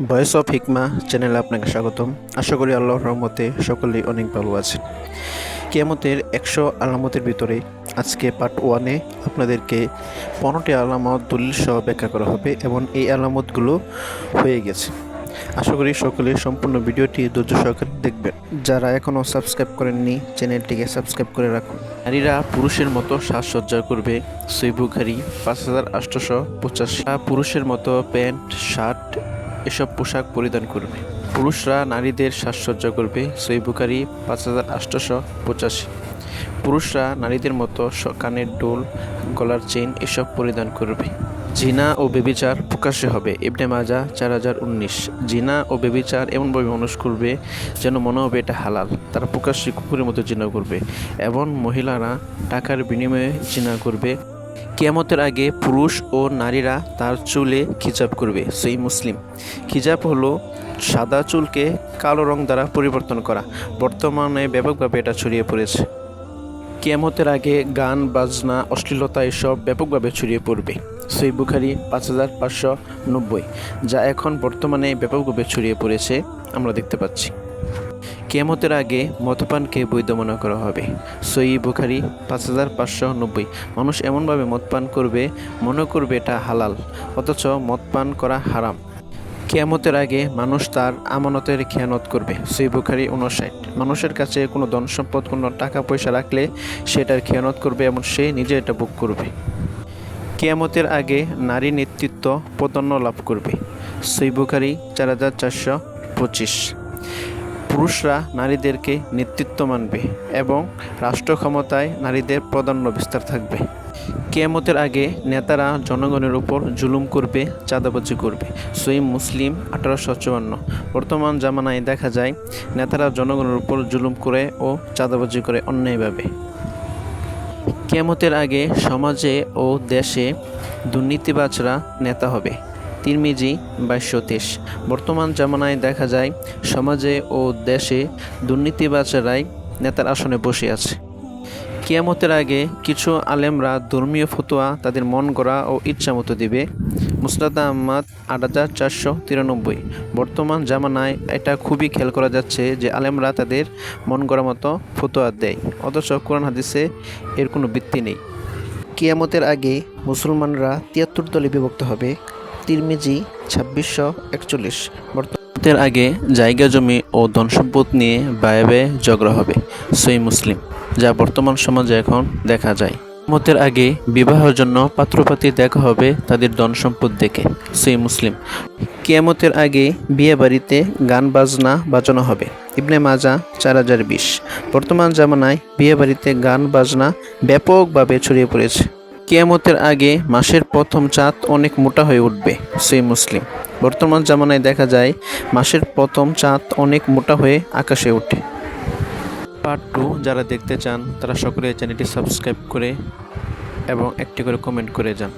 Voice of হিকমা চ্যানেলে আপনাকে স্বাগতম। আশা করি আল্লাহর রহমতে সকলেই অনেক ভালো আছেন। কেয়ামতের একশো আলামতের ভিতরে আজকে পার্ট ওয়ানে আপনাদেরকে পনেরোটি আলামত দলিল সহ ব্যাখ্যা করা হবে এবং এই আলামতগুলো হয়ে গেছে। আশা করি সকলে সম্পূর্ণ ভিডিওটি ধৈর্য সহকারে দেখবেন। যারা এখনও সাবস্ক্রাইব করেননি চ্যানেলটিকে সাবস্ক্রাইব করে রাখুন। নারীরা পুরুষের মতো সাজসজ্জা করবে। সৈবুখারি পাঁচ হাজার আটশোশো পঁচাশি। পুরুষের মতো প্যান্ট, শার্ট এসব পোশাক পরিধান করবে। পুরুষরা নারীদের সাজসজ্জা করবে সৈবুখারি পাঁচ হাজার আটশোশো পঁচাশি। পুরুষরা নারীদের মতো কানের ডোল, গলার চেইন এসব পরিধান করবে। জিনা ও বেবিচার প্রকাশ্যে হবে। ইবনে মাজা চার হাজার উনিশ। জিনা ও বেবিচার এমনভাবে মানুষ করবে যেন মনে হবে এটা হালাল। তারা প্রকাশ্যে কুকুরের মতো জিনা করবে এবং মহিলারা টাকার বিনিময়ে জিনা করবে। কিয়ামতের আগে পুরুষ ও নারীরা তার চুলে খিজাব করবে সেই মুসলিম। খিজাব হলো সাদা চুলকে কালো রং দ্বারা পরিবর্তন করা। বর্তমানে ব্যাপকভাবে এটা ছড়িয়ে পড়েছে। কেয়ামতের আগে গান, বাজনা, অশ্লীলতা এসব ব্যাপকভাবে ছড়িয়ে পড়বে। সই বুখারি পাঁচ হাজার পাঁচশো নব্বই, যা এখন বর্তমানে ব্যাপকভাবে ছড়িয়ে পড়েছে, আমরা দেখতে পাচ্ছি। কেয়ামতের আগে মদপানকে বৈধ মনে করা হবে। সই বুখারি পাঁচ হাজার পাঁচশো নব্বই। মানুষ এমনভাবে মদপান করবে, মনে করবে এটা হালাল, অথচ মদপান করা হারাম। কেয়ামতের আগে মানুষ তার আমানতের খেয়ানত করবে। সই বুখারি উনষাট মানুষের কাছে কোনো ধন সম্পদ, কোনো টাকা, পয়সা রাখলে সেটার খেয়ানত করবে এবং সে নিজে এটা বুক করবে। কেয়ামতের আগে নারী নেতৃত্ব প্রাধান্য লাভ করবে। সই বুখারি চার হাজার চারশো পঁচিশ। পুরুষরা নারীদেরকে নেতৃত্ব মানবে এবং রাষ্ট্র ক্ষমতায় নারীদের প্রাধান্য বিস্তার থাকবে। কেয়ামতের আগে নেতারা জনগণের উপর জুলুম করবে, চাঁদাবাজি করবে। সই মুসলিম আঠারোশো চুয়ান্ন। বর্তমান জামানায় দেখা যায়, নেতারা জনগণের উপর জুলুম করে ও চাঁদাবাজি করে অন্যায়ভাবে। কেয়ামতের আগে সমাজে ও দেশে দুর্নীতিবাজরা নেতা হবে। তিরমিজি বাইশশো তেইশ বর্তমান জামানায় দেখা যায়, সমাজে ও দেশে দুর্নীতিবাজরাই নেতার আসনে বসে আছে। কিয়ামতের আগে কিছু আলেমরা ধর্মীয় ফতোয়া তাদের মন গড়া ও ইচ্ছা মতো দিবে। মুসরাদ আহমদ আট হাজার চারশো তিরানব্বই। বর্তমান জামানায় এটা খুবই খেয়াল করা যাচ্ছে যে আলেমরা তাদের মন গড়া মতো ফতোয়া দেয়। অথচ কোরআন হাদিসে এর কোনো ভিত্তি নেই। কিয়ামতের আগে মুসলমানরা তিয়াত্তর দলে বিভক্ত হবে। তিরমিজি, ছাব্বিশশো একচল্লিশ। বর্তমানের আগে জায়গা, জমি ও ধন সম্পদ নিয়ে বায়ে বায়ে ঝগড়া হবে, সই মুসলিম, যা বর্তমান সমাজে এখন দেখা যায়। মতের আগে বিবাহের জন্য পাত্রপাতি দেখা হবে তাদের ধন সম্পদ দেখে, সেই মুসলিম। কিয়ামতের আগে বিয়ে বাড়িতে গান, বাজনা, বাজানো হবে, ইবনে মাজা চার হাজার বিশ। বর্তমান জামানায় বিয়ে বাড়িতে গান, বাজনা ব্যাপকভাবে ছড়িয়ে পড়েছে। কিয়ামতের আগে মাসের প্রথম চাঁদ অনেক মোটা হয়ে উঠবে, সেই মুসলিম। বর্তমান জামানায় দেখা যায়, মাসের প্রথম চাঁদ অনেক মোটা হয়ে আকাশে ওঠে। পার্ট টু যারা দেখতে চান, তারা সকলে চ্যানেলটি সাবস্ক্রাইব করে এবং একটি করে কমেন্ট করে যান।